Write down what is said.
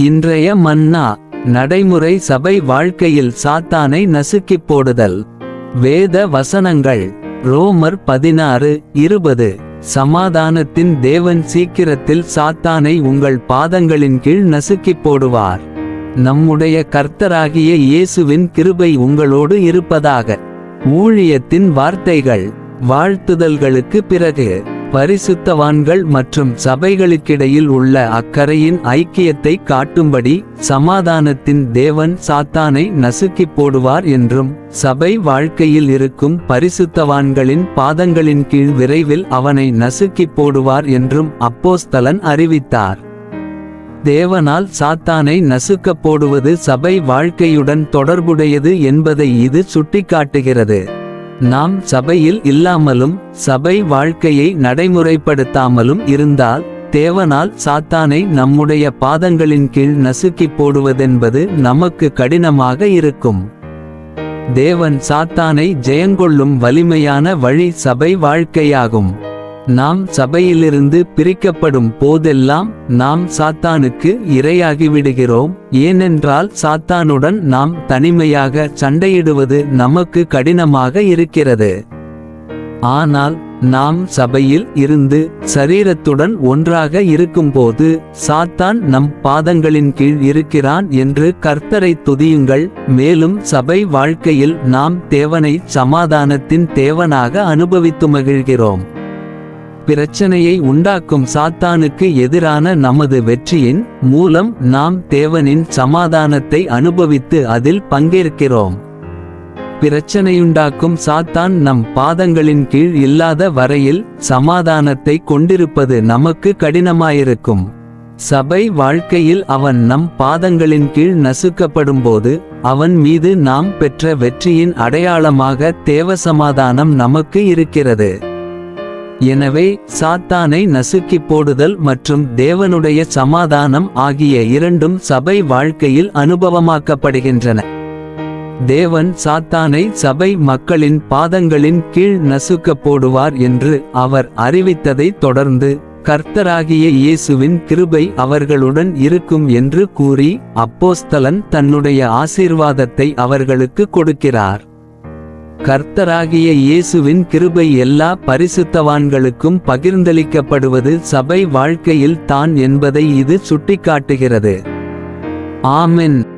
இன்றைய மன்னா நடைமுறை சபை வாழ்க்கையில் சாத்தானை நசுக்கிப் போடுதல். வேத வசனங்கள் ரோமர் பதினாறு இருபது. சமாதானத்தின் தேவன் சீக்கிரத்தில் சாத்தானை உங்கள் பாதங்களின் கீழ் நசுக்கிப் போடுவார். நம்முடைய கர்த்தராகிய இயேசுவின் கிருபை உங்களோடு இருப்பதாக. ஊழியத்தின் வார்த்தைகள் வாழ்த்துதல்களுக்கு பிறகு. பரிசுத்தவான்கள் மற்றும் சபைகளுக்கிடையில் உள்ள அக்கறையின் ஐக்கியத்தை காட்டும்படி சமாதானத்தின் தேவன் சாத்தானை நசுக்கிப் போடுவார் என்றும் சபை வாழ்க்கையில் இருக்கும் பரிசுத்தவான்களின் பாதங்களின் கீழ் விரைவில் அவனை நசுக்கிப் போடுவார் என்றும் அப்போஸ்தலன் அறிவித்தார். தேவனால் சாத்தானை நசுக்கப் போடுவது சபை வாழ்க்கையுடன் தொடர்புடையது என்பதை இது சுட்டிக்காட்டுகிறது. நாம் சபையில் இல்லாமலும் சபை வாழ்க்கையை நடைமுறைப்படுத்தாமலும் இருந்தால் தேவனால் சாத்தானை நம்முடைய பாதங்களின் கீழ் நசுக்கிப் போடுவதென்பது நமக்கு கடினமாக இருக்கும். தேவன் சாத்தானை ஜெயங்கொள்ளும் வலிமையான வழி சபை வாழ்க்கையாகும். நாம் சபையிலிருந்து பிரிக்கப்படும் போதெல்லாம் நாம் சாத்தானுக்கு இரையாகிவிடுகிறோம். ஏனென்றால் சாத்தானுடன் நாம் தனிமையாக சண்டையிடுவது நமக்கு கடினமாக இருக்கிறது. ஆனால் நாம் சபையில் இருந்து சரீரத்துடன் ஒன்றாக இருக்கும்போது சாத்தான் நம் பாதங்களின் கீழ் இருக்கிறான் என்று கர்த்தரை துதியுங்கள். மேலும் சபை வாழ்க்கையில் நாம் தேவனை சமாதானத்தின் தேவனாக அனுபவித்து மகிழ்கிறோம். பிரச்சனையை உண்டாக்கும் சாத்தானுக்கு எதிரான நமது வெற்றியின் மூலம் நாம் தேவனின் சமாதானத்தை அனுபவித்து அதில் பங்கேற்கிறோம். பிரச்சனையுண்டாக்கும் சாத்தான் நம் பாதங்களின் கீழ் இல்லாத வரையில் சமாதானத்தை கொண்டிருப்பது நமக்கு கடினமாயிருக்கும். சபை வாழ்க்கையில் அவன் நம் பாதங்களின் கீழ் நசுக்கப்படும்போது அவன் மீது நாம் பெற்ற வெற்றியின் அடையாளமாக தேவ சமாதானம் நமக்கு இருக்கிறது. எனவே சாத்தானை நசுக்கிப் போடுதல் மற்றும் தேவனுடைய சமாதானம் ஆகிய இரண்டும் சபை வாழ்க்கையில் அனுபவமாக்கப்படுகின்றன. தேவன் சாத்தானை சபை மக்களின் பாதங்களின் கீழ் நசுக்கப் போடுவார் என்று அவர் அறிவித்ததைத் தொடர்ந்து கர்த்தராகிய இயேசுவின் கிருபை அவர்களுடன் இருக்கும் என்று கூறி அப்போஸ்தலன் தன்னுடைய ஆசீர்வாதத்தை அவர்களுக்கு கொடுக்கிறார். கர்த்தராகிய இயேசுவின் கிருபை எல்லா பரிசுத்தவான்களுக்கும் பகிர்ந்தளிக்கப்படுவது சபை வாழ்க்கையில் தான் என்பதை இது சுட்டிக்காட்டுகிறது. ஆமென்.